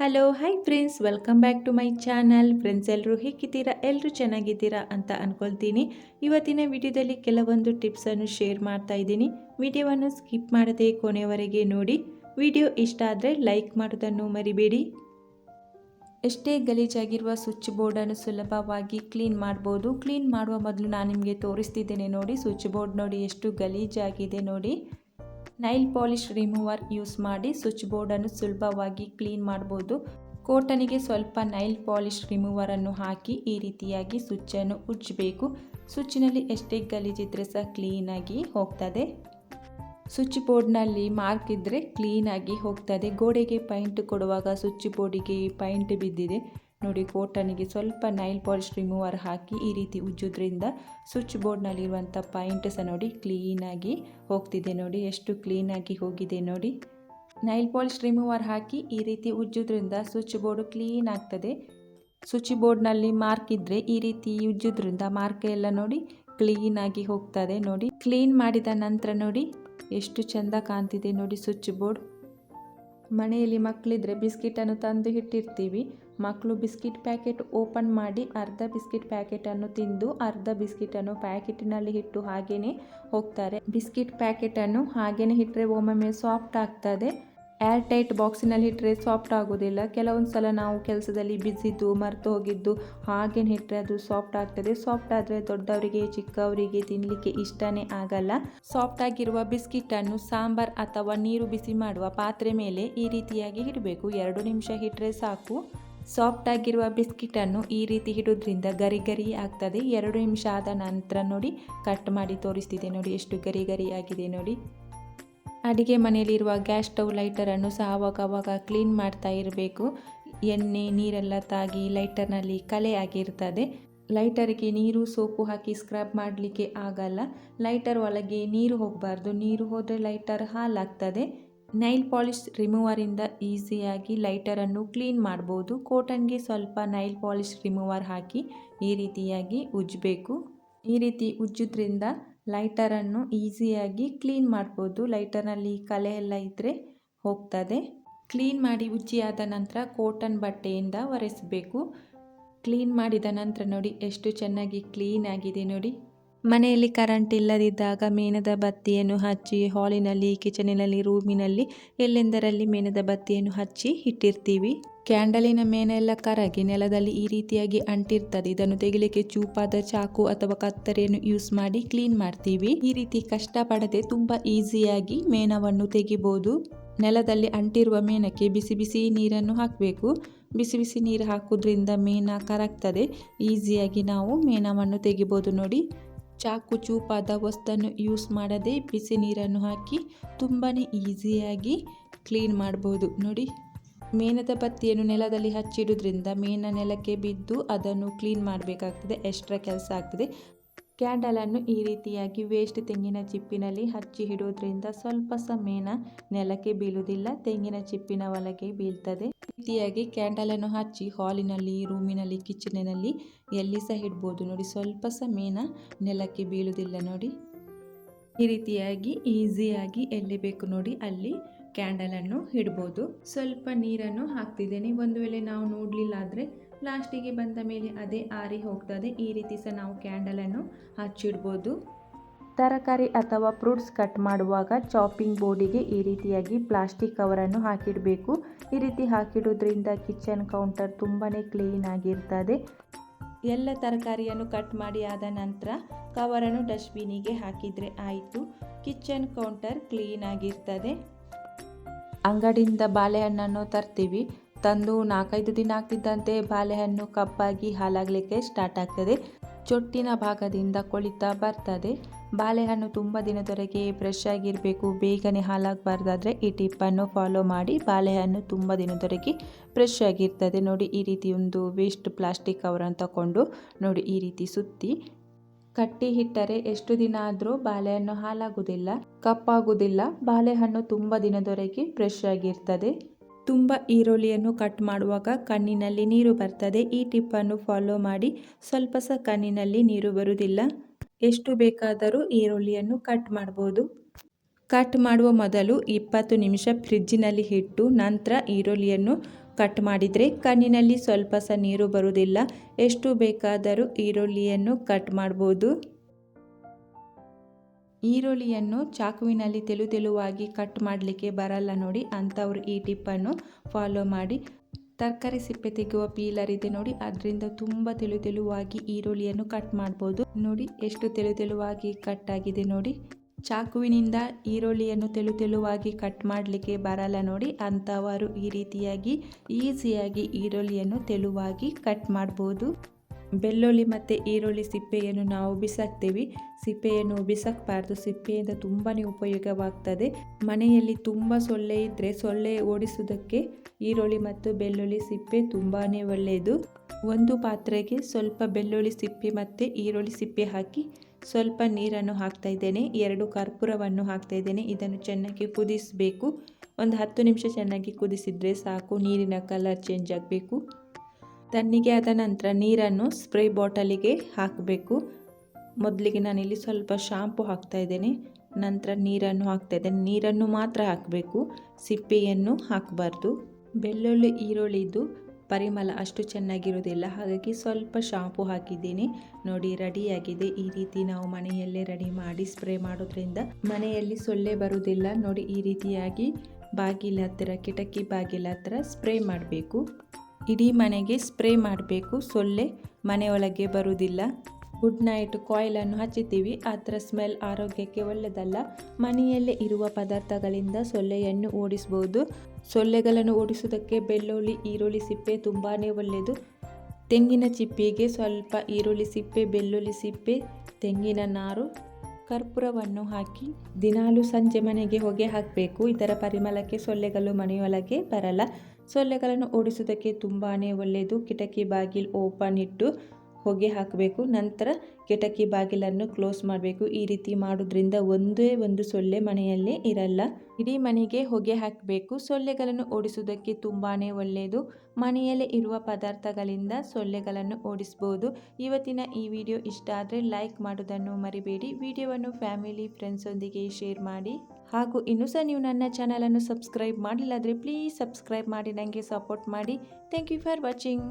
Hello hi friends welcome back to my channel friends ಎಲ್ಲರೂ ಹೇಗಿದ್ದೀರಾ? ಎಲ್ಲರೂ ಚೆನ್ನಾಗಿದ್ದೀರಾ ಅಂತ ಅಂದ್ಕೊಳ್ತೀನಿ ಇವತ್ತಿನ ವಿಡಿಯೋದಲ್ಲಿ ಕೆಲವೊಂದು ಟಿಪ್ಸನ್ನು ಶೇರ್ ಮಾಡ್ತಾ ಇದ್ದೀನಿ. ವಿಡಿಯೋವನ್ನು ಸ್ಕಿಪ್ ಮಾಡದೆ ಕೊನೆಯವರೆಗೆ ನೋಡಿ. ವಿಡಿಯೋ ಇಷ್ಟ ಆದರೆ ಲೈಕ್ ಮಾಡೋದನ್ನು ಮರಿಬೇಡಿ. ಎಷ್ಟೇ ಗಲೀಜಾಗಿರುವ ಸ್ವಿಚ್ ಬೋರ್ಡನ್ನು ಸುಲಭವಾಗಿ ಕ್ಲೀನ್ ಮಾಡ್ಬೋದು. ಕ್ಲೀನ್ ಮಾಡುವ ಮೊದಲು ನಾನು ನಿಮಗೆ ತೋರಿಸ್ತಿದ್ದೇನೆ ನೋಡಿ. ಸ್ವಿಚ್ ಬೋರ್ಡ್ ನೋಡಿ ಎಷ್ಟು ಗಲೀಜಾಗಿದೆ ನೋಡಿ. ನೈಲ್ ಪಾಲಿಶ್ ರಿಮೂವರ್ ಯೂಸ್ ಮಾಡಿ ಸ್ವಿಚ್ ಬೋರ್ಡನ್ನು ಸುಲಭವಾಗಿ ಕ್ಲೀನ್ ಮಾಡ್ಬೋದು. ಕೋಟನಿಗೆ ಸ್ವಲ್ಪ ನೈಲ್ ಪಾಲಿಶ್ ರಿಮೂವರನ್ನು ಹಾಕಿ ಈ ರೀತಿಯಾಗಿ ಸ್ವಿಚ್ಚನ್ನು ಉಜ್ಜಬೇಕು. ಸ್ವಿಚ್ನಲ್ಲಿ ಎಷ್ಟೇ ಗಲೀಜಿದ್ರೆ ಸಹ ಕ್ಲೀನಾಗಿ ಹೋಗ್ತದೆ. ಸ್ವಿಚ್ ಬೋರ್ಡ್ನಲ್ಲಿ ಮಾರ್ಕ್ ಇದ್ದರೆ ಕ್ಲೀನಾಗಿ ಹೋಗ್ತದೆ. ಗೋಡೆಗೆ ಪೈಂಟ್ ಕೊಡುವಾಗ ಸ್ವಿಚ್ ಬೋರ್ಡಿಗೆ ಪೈಂಟ್ ಬಿದ್ದಿದೆ. ನೋಡಿ, ಕೋಟನಿಗೆ ಸ್ವಲ್ಪ ನೈಲ್ ಪಾಲಿಶ್ ರಿಮೂವರ್ ಹಾಕಿ ಈ ರೀತಿ ಉಜ್ಜೋದ್ರಿಂದ ಸ್ವಿಚ್ ಬೋರ್ಡ್ನಲ್ಲಿರುವಂಥ ಪಾಯಿಂಟ್ ಸಹ ನೋಡಿ ಕ್ಲೀನಾಗಿ ಹೋಗ್ತಿದೆ ನೋಡಿ. ಎಷ್ಟು ಕ್ಲೀನಾಗಿ ಹೋಗಿದೆ ನೋಡಿ. ನೈಲ್ ಪಾಲಿಶ್ ರಿಮೂವರ್ ಹಾಕಿ ಈ ರೀತಿ ಉಜ್ಜೋದ್ರಿಂದ ಸ್ವಿಚ್ ಬೋರ್ಡ್ ಕ್ಲೀನ್ ಆಗ್ತದೆ. ಸ್ವಿಚ್ ಬೋರ್ಡ್ನಲ್ಲಿ ಮಾರ್ಕ್ ಇದ್ದರೆ ಈ ರೀತಿ ಉಜ್ಜೋದ್ರಿಂದ ಮಾರ್ಕ್ ಎಲ್ಲ ನೋಡಿ ಕ್ಲೀನಾಗಿ ಹೋಗ್ತದೆ ನೋಡಿ. ಕ್ಲೀನ್ ಮಾಡಿದ ನಂತರ ನೋಡಿ ಎಷ್ಟು ಚೆಂದ ಕಾಣ್ತಿದೆ ನೋಡಿ ಸ್ವಿಚ್ ಬೋರ್ಡ್ ಮನೆಯಲ್ಲಿ ಮಕ್ಕಳಿದ್ರೆ ಬಿಸ್ಕಿಟನ್ನು ತಂದು ಇಟ್ಟಿರ್ತೀವಿ. ಮಕ್ಕಳು ಬಿಸ್ಕಿಟ್ ಪ್ಯಾಕೆಟ್ ಓಪನ್ ಮಾಡಿ ಅರ್ಧ ಬಿಸ್ಕಿಟ್ ಪ್ಯಾಕೆಟನ್ನು ತಿಂದು ಅರ್ಧ ಬಿಸ್ಕಿಟನ್ನು ಪ್ಯಾಕೆಟಿನಲ್ಲಿ ಇಟ್ಟು ಹಾಗೆಯೇ ಹೋಗ್ತಾರೆ. ಬಿಸ್ಕಿಟ್ ಪ್ಯಾಕೆಟನ್ನು ಹಾಗೆಯೇ ಇಟ್ಟರೆ ಒಮ್ಮೊಮ್ಮೆ ಸಾಫ್ಟ್ ಆಗ್ತದೆ. ಏರ್ ಟೈಟ್ ಬಾಕ್ಸಿನಲ್ಲಿ ಇಟ್ಟರೆ ಸಾಫ್ಟ್ ಆಗೋದಿಲ್ಲ. ಕೆಲವೊಂದು ಸಲ ನಾವು ಕೆಲಸದಲ್ಲಿ ಬಿಸಿದ್ದು, ಮರೆತು ಹೋಗಿದ್ದು ಹಾಗೇನು ಇಟ್ಟರೆ ಅದು ಸಾಫ್ಟ್ ಆಗ್ತದೆ. ಸಾಫ್ಟ್ ಆದರೆ ದೊಡ್ಡವರಿಗೆ, ಚಿಕ್ಕವರಿಗೆ ತಿನ್ನಲಿಕ್ಕೆ ಇಷ್ಟನೇ ಆಗಲ್ಲ. ಸಾಫ್ಟ್ ಆಗಿರುವ ಬಿಸ್ಕಿಟನ್ನು ಸಾಂಬಾರ್ ಅಥವಾ ನೀರು ಬಿಸಿ ಮಾಡುವ ಪಾತ್ರೆ ಮೇಲೆ ಈ ರೀತಿಯಾಗಿ ಇಡಬೇಕು. ಎರಡು ನಿಮಿಷ ಇಟ್ಟರೆ ಸಾಕು. ಸಾಫ್ಟ್ ಆಗಿರುವ ಬಿಸ್ಕಿಟನ್ನು ಈ ರೀತಿ ಇಡೋದ್ರಿಂದ ಗರಿ ಗರಿ ಆಗ್ತದೆ. ಎರಡು ನಿಮಿಷ ಆದ ನಂತರ ನೋಡಿ, ಕಟ್ ಮಾಡಿ ತೋರಿಸ್ತಿದೆ ನೋಡಿ, ಎಷ್ಟು ಗರಿ ಗರಿ ಆಗಿದೆ ನೋಡಿ. ಅಡುಗೆ ಮನೆಯಲ್ಲಿರುವ ಗ್ಯಾಸ್ ಸ್ಟೌವ್ ಲೈಟರನ್ನು ಸಹ ಆವಾಗ ಕ್ಲೀನ್ ಮಾಡ್ತಾ ಇರಬೇಕು. ಎಣ್ಣೆ, ನೀರೆಲ್ಲ ತಾಗಿ ಲೈಟರ್ನಲ್ಲಿ ಕಲೆ ಆಗಿರ್ತದೆ. ಲೈಟರ್ಗೆ ನೀರು, ಸೋಪು ಹಾಕಿ ಸ್ಕ್ರಬ್ ಮಾಡಲಿಕ್ಕೆ ಆಗಲ್ಲ. ಲೈಟರ್ ಒಳಗೆ ನೀರು ಹೋಗಬಾರ್ದು. ನೀರು ಹೋದರೆ ಲೈಟರ್ ಹಾಲಾಗ್ತದೆ ನೈಲ್ ಪಾಲಿಶ್ ರಿಮೂವರಿಂದ ಈಸಿಯಾಗಿ ಲೈಟರನ್ನು ಕ್ಲೀನ್ ಮಾಡ್ಬೋದು. ಕೋಟನ್ಗೆ ಸ್ವಲ್ಪ ನೈಲ್ ಪಾಲಿಶ್ ರಿಮೂವರ್ ಹಾಕಿ ಈ ರೀತಿಯಾಗಿ ಉಜ್ಜಬೇಕು. ಈ ರೀತಿ ಉಜ್ಜೋದ್ರಿಂದ ಲೈಟರನ್ನು ಈಸಿಯಾಗಿ ಕ್ಲೀನ್ ಮಾಡ್ಬೋದು. ಲೈಟರ್ನಲ್ಲಿ ಕಲೆ ಎಲ್ಲ ಇದ್ದರೆ ಹೋಗ್ತದೆ. ಕ್ಲೀನ್ ಮಾಡಿ ಉಜ್ಜಿಯಾದ ನಂತರ ಕಾಟನ್ ಬಟ್ಟೆಯಿಂದ ಒರೆಸಬೇಕು. ಕ್ಲೀನ್ ಮಾಡಿದ ನಂತರ ನೋಡಿ, ಎಷ್ಟು ಚೆನ್ನಾಗಿ ಕ್ಲೀನ್ ಆಗಿದೆ ನೋಡಿ. ಮನೆಯಲ್ಲಿ ಕರೆಂಟ್ ಇಲ್ಲದಿದ್ದಾಗ ಮೇಣದ ಬತ್ತಿಯನ್ನು ಹಚ್ಚಿ ಹಾಲಿನಲ್ಲಿ ಕಿಚನಿನಲ್ಲಿ ರೂಮಿನಲ್ಲಿ ಎಲ್ಲೆಂದರಲ್ಲಿ ಮೇಣದ ಬತ್ತಿಯನ್ನು ಹಚ್ಚಿ ಇಟ್ಟಿರ್ತೀವಿ. ಕ್ಯಾಂಡಲಿನ ಮೇನೆಲ್ಲ ಕರಗಿ ನೆಲದಲ್ಲಿ ಈ ರೀತಿಯಾಗಿ ಅಂಟಿರ್ತದೆ. ಇದನ್ನು ತೆಗಿಲಿಕ್ಕೆ ಚೂಪಾದ ಚಾಕು ಅಥವಾ ಕತ್ತರಿಯನ್ನು ಯೂಸ್ ಮಾಡಿ ಕ್ಲೀನ್ ಮಾಡ್ತೀವಿ. ಈ ರೀತಿ ಕಷ್ಟಪಡದೆ ತುಂಬಾ ಈಸಿಯಾಗಿ ಮೇಣವನ್ನು ತೆಗಿಬಹುದು ನೆಲದಲ್ಲಿ ಅಂಟಿರುವ ಮೇಣಕ್ಕೆ ಬಿಸಿ ಬಿಸಿ ನೀರನ್ನು ಹಾಕಬೇಕು. ಬಿಸಿ ಬಿಸಿ ನೀರು ಹಾಕೋದ್ರಿಂದ ಮೇಣ ಕರಗ್ತದೆ. ಈಸಿಯಾಗಿ ನಾವು ಮೇಣವನ್ನು ತೆಗಿಬೋದು ನೋಡಿ. ಚಾಕು ಚೂಪಾದ ವಸ್ತನ್ನು ಯೂಸ್ ಮಾಡದೆ ಬಿಸಿ ನೀರನ್ನು ಹಾಕಿ ತುಂಬಾ ಈಸಿಯಾಗಿ ಕ್ಲೀನ್ ಮಾಡ್ಬೋದು. ನೋಡಿ ಮೇಣದ ಬತ್ತಿಯನ್ನು ನೆಲದಲ್ಲಿ ಹಚ್ಚಿಡೋದ್ರಿಂದ ಮೇನ ನೆಲಕ್ಕೆ ಬಿದ್ದು ಅದನ್ನು ಕ್ಲೀನ್ ಮಾಡಬೇಕಾಗ್ತದೆ, ಎಕ್ಸ್ಟ್ರಾ ಕೆಲಸ ಆಗ್ತದೆ. ಕ್ಯಾಂಡಲನ್ನು ಈ ರೀತಿಯಾಗಿ ವೇಸ್ಟ್ ತೆಂಗಿನ ಚಿಪ್ಪಿನಲ್ಲಿ ಹಚ್ಚಿ ಇಡೋದ್ರಿಂದ ಸ್ವಲ್ಪ ಸಮಯನ ನೆಲಕ್ಕೆ ಬೀಳುವುದಿಲ್ಲ, ತೆಂಗಿನ ಚಿಪ್ಪಿನ ಒಳಗೆ ಬೀಳ್ತದೆ. ರೀತಿಯಾಗಿ ಕ್ಯಾಂಡಲನ್ನು ಹಚ್ಚಿ ಹಾಲಿನಲ್ಲಿ, ರೂಮಿನಲ್ಲಿ, ಕಿಚನಿನಲ್ಲಿ ಎಲ್ಲಿ ಸಹ ಇಡ್ಬೋದು ನೋಡಿ, ಸ್ವಲ್ಪ ಸಮಯನ ನೆಲಕ್ಕೆ ಬೀಳುವುದಿಲ್ಲ ನೋಡಿ. ಈ ರೀತಿಯಾಗಿ ಈಸಿಯಾಗಿ ಎಲ್ಲಿ ಬೇಕು ನೋಡಿ, ಅಲ್ಲಿ ಕ್ಯಾಂಡಲನ್ನು ಇಡ್ಬೋದು. ಸ್ವಲ್ಪ ನೀರನ್ನು ಹಾಕ್ತಿದ್ದೇನೆ. ಒಂದು ವೇಳೆ ನಾವು ನೋಡಲಿಲ್ಲ ಆದರೆ ಲಾಸ್ಟಿಗೆ ಬಂದ ಮೇಲೆ ಅದೇ ಆರಿ ಹೋಗ್ತದೆ. ಈ ರೀತಿ ಸಹ ನಾವು ಕ್ಯಾಂಡಲನ್ನು ಹಚ್ಚಿಡ್ಬೋದು. ತರಕಾರಿ ಅಥವಾ ಫ್ರೂಟ್ಸ್ ಕಟ್ ಮಾಡುವಾಗ ಚಾಪಿಂಗ್ ಬೋರ್ಡಿಗೆ ಈ ರೀತಿಯಾಗಿ ಪ್ಲಾಸ್ಟಿಕ್ ಕವರನ್ನು ಹಾಕಿಡಬೇಕು. ಈ ರೀತಿ ಹಾಕಿಡೋದ್ರಿಂದ ಕಿಚನ್ ಕೌಂಟರ್ ತುಂಬಾ ಕ್ಲೀನ್ ಆಗಿರ್ತದೆ. ಎಲ್ಲ ತರಕಾರಿಯನ್ನು ಕಟ್ ಮಾಡಿ ಆದ ನಂತರ ಕವರನ್ನು ಡಸ್ಟ್ಬಿನಿಗೆ ಹಾಕಿದರೆ ಆಯಿತು. ಕಿಚನ್ ಕೌಂಟರ್ ಕ್ಲೀನ್ ಆಗಿರ್ತದೆ. ಅಂಗಡಿಯಿಂದ ಬಾಳೆಹಣ್ಣನ್ನು ತರ್ತೀವಿ. ತಂದು ನಾಲ್ಕೈದು ದಿನ ಆಗ್ತಿದ್ದಂತೆ ಬಾಳೆಹಣ್ಣು ಕಪ್ಪಾಗಿ ಹಾಲಾಗಲಿಕ್ಕೆ ಸ್ಟಾರ್ಟ್ ಆಗ್ತದೆ. ಚೊಟ್ಟಿನ ಭಾಗದಿಂದ ಕೊಳಿತಾ ಬರ್ತದೆ. ಬಾಳೆಹಣ್ಣು ತುಂಬ ದಿನದವರೆಗೆ ಫ್ರೆಶ್ ಆಗಿರಬೇಕು. ಬೇಗನೆ ಹಾಲಾಗಬಾರ್ದಾದ್ರೆ ಈ ಟಿಪ್ಪನ್ನು ಫಾಲೋ ಮಾಡಿ. ಬಾಳೆಹಣ್ಣು ತುಂಬ ದಿನದವರೆಗೆ ಫ್ರೆಶ್ ಆಗಿರ್ತದೆ. ನೋಡಿ ಈ ರೀತಿ ಒಂದು ವೇಸ್ಟ್ ಪ್ಲಾಸ್ಟಿಕ್ ಕವರನ್ನು ತಗೊಂಡು ನೋಡಿ ಈ ರೀತಿ ಸುತ್ತಿ. ಕಟ್ಟಿ ಇಟ್ಟರೆ ಎಷ್ಟು ದಿನ ಆದರೂ ಬಾಳೆಹಣ್ಣು ಹಾಲಾಗುವುದಿಲ್ಲ ಕಪ್ಪಾಗುವುದಿಲ್ಲ. ಬಾಳೆಹಣ್ಣು ತುಂಬ ದಿನದವರೆಗೆ ಫ್ರೆಶ್ ಆಗಿರ್ತದೆ. ತುಂಬ ಈರುಳ್ಳಿಯನ್ನು ಕಟ್ ಮಾಡುವಾಗ ಕಣ್ಣಿನಲ್ಲಿ ನೀರು ಬರ್ತದೆ. ಈ ಟಿಪ್ಪನ್ನು ಫಾಲೋ ಮಾಡಿ. ಸ್ವಲ್ಪ ಸಹ ಕಣ್ಣಿನಲ್ಲಿ ನೀರು ಬರುವುದಿಲ್ಲ. ಎಷ್ಟು ಬೇಕಾದರೂ ಈರುಳ್ಳಿಯನ್ನು ಕಟ್ ಮಾಡ್ಬೋದು. ಕಟ್ ಮಾಡುವ ಮೊದಲು ಇಪ್ಪತ್ತು ನಿಮಿಷ ಫ್ರಿಜ್ಜಿನಲ್ಲಿ ಇಟ್ಟು ನಂತರ ಈರುಳ್ಳಿಯನ್ನು ಕಟ್ ಮಾಡಿದರೆ ಕಣ್ಣಿನಲ್ಲಿ ಸ್ವಲ್ಪ ಸಹ ನೀರು ಬರುವುದಿಲ್ಲ. ಎಷ್ಟು ಬೇಕಾದರೂ ಈರುಳ್ಳಿಯನ್ನು ಕಟ್ ಮಾಡ್ಬೋದು. ಈರುಳ್ಳಿಯನ್ನು ಚಾಕುವಿನಲ್ಲಿ ತೆಲು ತೆಲುವಾಗಿ ಕಟ್ ಮಾಡಲಿಕ್ಕೆ ಬರಲ್ಲ ನೋಡಿ. ಅಂಥವ್ರು ಈ ಟಿಪ್ಪನ್ನು ಫಾಲೋ ಮಾಡಿ. ತರಕಾರಿ ಸಿಪ್ಪೆ ತೆಗೆಯುವ ಪೀಲರ್ ಇದೆ ನೋಡಿ. ಅದರಿಂದ ತುಂಬ ತೆಲು ತೆಲುವಾಗಿ ಈರುಳ್ಳಿಯನ್ನು ಕಟ್ ಮಾಡ್ಬೋದು. ನೋಡಿ, ಎಷ್ಟು ತೆಲು ತೆಲುವಾಗಿ ಕಟ್ ಆಗಿದೆ ನೋಡಿ. ಚಾಕುವಿನಿಂದ ಈರುಳ್ಳಿಯನ್ನು ತೆಳು ತೆಳುವಾಗಿ ಕಟ್ ಮಾಡಲಿಕ್ಕೆ ಬರಲ್ಲ ನೋಡಿ. ಅಂಥವರು ಈ ರೀತಿಯಾಗಿ, ಈಸಿಯಾಗಿ ಈರುಳ್ಳಿಯನ್ನು ತೆಳುವಾಗಿ ಕಟ್ ಮಾಡ್ಬೋದು. ಬೆಳ್ಳುಳ್ಳಿ ಮತ್ತು ಈರುಳ್ಳಿ ಸಿಪ್ಪೆಯನ್ನು ನಾವು ಬಿಸಾಕ್ತೇವೆ. ಸಿಪ್ಪೆಯನ್ನು ಬಿಸಾಕಬಾರ್ದು. ಸಿಪ್ಪೆಯಿಂದ ತುಂಬಾ ಉಪಯೋಗವಾಗ್ತದೆ. ಮನೆಯಲ್ಲಿ ತುಂಬ ಸೊಳ್ಳೆ ಇದ್ದರೆ ಸೊಳ್ಳೆ ಓಡಿಸುವುದಕ್ಕೆ ಈರುಳ್ಳಿ ಮತ್ತು ಬೆಳ್ಳುಳ್ಳಿ ಸಿಪ್ಪೆ ತುಂಬಾ ಒಳ್ಳೆಯದು. ಒಂದು ಪಾತ್ರೆಗೆ ಸ್ವಲ್ಪ ಬೆಳ್ಳುಳ್ಳಿ ಸಿಪ್ಪೆ ಮತ್ತು ಈರುಳ್ಳಿ ಸಿಪ್ಪೆ ಹಾಕಿ ಸ್ವಲ್ಪ ನೀರನ್ನು ಹಾಕ್ತಾ ಇದ್ದೇನೆ. ಎರಡು ಕರ್ಪೂರವನ್ನು ಹಾಕ್ತಾ ಇದ್ದೇನೆ. ಇದನ್ನು ಚೆನ್ನಾಗಿ ಕುದಿಸಬೇಕು. ಒಂದು ಹತ್ತು ನಿಮಿಷ ಚೆನ್ನಾಗಿ ಕುದಿಸಿದರೆ ಸಾಕು. ನೀರಿನ ಕಲರ್ ಚೇಂಜ್ ಆಗಬೇಕು. ತಣ್ಣಿಗೆ ಆದ ನಂತರ ನೀರನ್ನು ಸ್ಪ್ರೇ ಬಾಟಲಿಗೆ ಹಾಕಬೇಕು. ಮೊದಲಿಗೆ ನಾನಿಲ್ಲಿ ಸ್ವಲ್ಪ ಶಾಂಪು ಹಾಕ್ತಾ ಇದ್ದೇನೆ. ನಂತರ ನೀರನ್ನು ಹಾಕ್ತಾ ಇದ್ದೇನೆ. ನೀರನ್ನು ಮಾತ್ರ ಹಾಕಬೇಕು. ಸಿಪ್ಪೆಯನ್ನು ಹಾಕಬಾರ್ದು. ಬೆಳ್ಳುಳ್ಳಿ ಈರುಳ್ಳಿದು ಪರಿಮಳ ಅಷ್ಟು ಚೆನ್ನಾಗಿರೋದಿಲ್ಲ ಹಾಗಾಗಿ ಸ್ವಲ್ಪ ಶಾಂಪು ಹಾಕಿದ್ದೀನಿ. ನೋಡಿ, ರೆಡಿಯಾಗಿದೆ. ಈ ರೀತಿ ನಾವು ಮನೆಯಲ್ಲೇ ರೆಡಿ ಮಾಡಿ ಸ್ಪ್ರೇ ಮಾಡೋದ್ರಿಂದ ಮನೆಯಲ್ಲಿ ಸೊಳ್ಳೆ ಬರುವುದಿಲ್ಲ. ನೋಡಿ, ಈ ರೀತಿಯಾಗಿ ಬಾಗಿಲ ಹತ್ತಿರ, ಕಿಟಕಿ ಬಾಗಿಲ ಹತ್ತಿರ ಸ್ಪ್ರೇ ಮಾಡಬೇಕು. ಇಡೀ ಮನೆಗೆ ಸ್ಪ್ರೇ ಮಾಡಬೇಕು. ಸೊಳ್ಳೆ ಮನೆಯೊಳಗೆ ಬರುವುದಿಲ್ಲ. ಗುಡ್ ನೈಟ್, ಕಾಯಿಲನ್ನು ಹಚ್ಚುತ್ತೀವಿ. ಅದರ ಸ್ಮೆಲ್ ಆರೋಗ್ಯಕ್ಕೆ ಒಳ್ಳೆಯದಲ್ಲ ಮನೆಯಲ್ಲೇ ಇರುವ ಪದಾರ್ಥಗಳಿಂದ ಸೊಳ್ಳೆಯನ್ನು ಓಡಿಸ್ಬೋದು. ಸೊಳ್ಳೆಗಳನ್ನು ಓಡಿಸುವುದಕ್ಕೆ ಬೆಳ್ಳುಳ್ಳಿ, ಈರುಳ್ಳಿ, ಸಿಪ್ಪೆ ತುಂಬಾ ಒಳ್ಳೆಯದು. ತೆಂಗಿನ ಚಿಪ್ಪಿಗೆ ಸ್ವಲ್ಪ ಈರುಳ್ಳಿ, ಸಿಪ್ಪೆ, ಬೆಳ್ಳುಳ್ಳಿ, ಸಿಪ್ಪೆ, ತೆಂಗಿನ ನಾರು, ಕರ್ಪೂರವನ್ನು ಹಾಕಿ ದಿನಾಲು ಸಂಜೆ ಮನೆಗೆ ಹೊಗೆ ಹಾಕಬೇಕು. ಇದರ ಪರಿಮಳಕ್ಕೆ ಸೊಳ್ಳೆಗಳು ಮನೆಯೊಳಗೆ ಬರಲ್ಲ. ಸೊಳ್ಳೆಗಳನ್ನು ಓಡಿಸುವುದಕ್ಕೆ ತುಂಬಾ ಒಳ್ಳೆಯದು. ಕಿಟಕಿ, ಬಾಗಿಲು ಓಪನ್ ಇಟ್ಟು ಹೊಗೆ ಹಾಕಬೇಕು. ನಂತರ ಕಿಟಕಿ ಬಾಗಿಲನ್ನು ಕ್ಲೋಸ್ ಮಾಡಬೇಕು. ಈ ರೀತಿ ಮಾಡೋದ್ರಿಂದ ಒಂದೇ ಒಂದು ಸೊಳ್ಳೆ ಮನೆಯಲ್ಲಿ ಇರಲ್ಲ. ಇಡೀ ಮನೆಗೆ ಹೊಗೆ ಹಾಕಬೇಕು. ಸೊಳ್ಳೆಗಳನ್ನು ಓಡಿಸುವುದಕ್ಕೆ ತುಂಬಾ ಒಳ್ಳೆಯದು. ಮನೆಯಲ್ಲೇ ಇರುವ ಪದಾರ್ಥಗಳಿಂದ ಸೊಳ್ಳೆಗಳನ್ನು ಓಡಿಸ್ಬೋದು. ಇವತ್ತಿನ ಈ ವಿಡಿಯೋ ಇಷ್ಟ ಆದರೆ ಲೈಕ್ ಮಾಡೋದನ್ನು ಮರಿಬೇಡಿ. ವಿಡಿಯೋವನ್ನು ಫ್ಯಾಮಿಲಿ ಫ್ರೆಂಡ್ಸೊಂದಿಗೆ ಶೇರ್ ಮಾಡಿ. ಹಾಗೂ ಇನ್ನೂ ಸಹ ನೀವು ನನ್ನ ಚಾನಲನ್ನು ಸಬ್ಸ್ಕ್ರೈಬ್ ಮಾಡಿಲ್ಲ ಆದರೆ ಪ್ಲೀಸ್ ಸಬ್ಸ್ಕ್ರೈಬ್ ಮಾಡಿ. ನನಗೆ ಸಪೋರ್ಟ್ ಮಾಡಿ. Thank you for watching.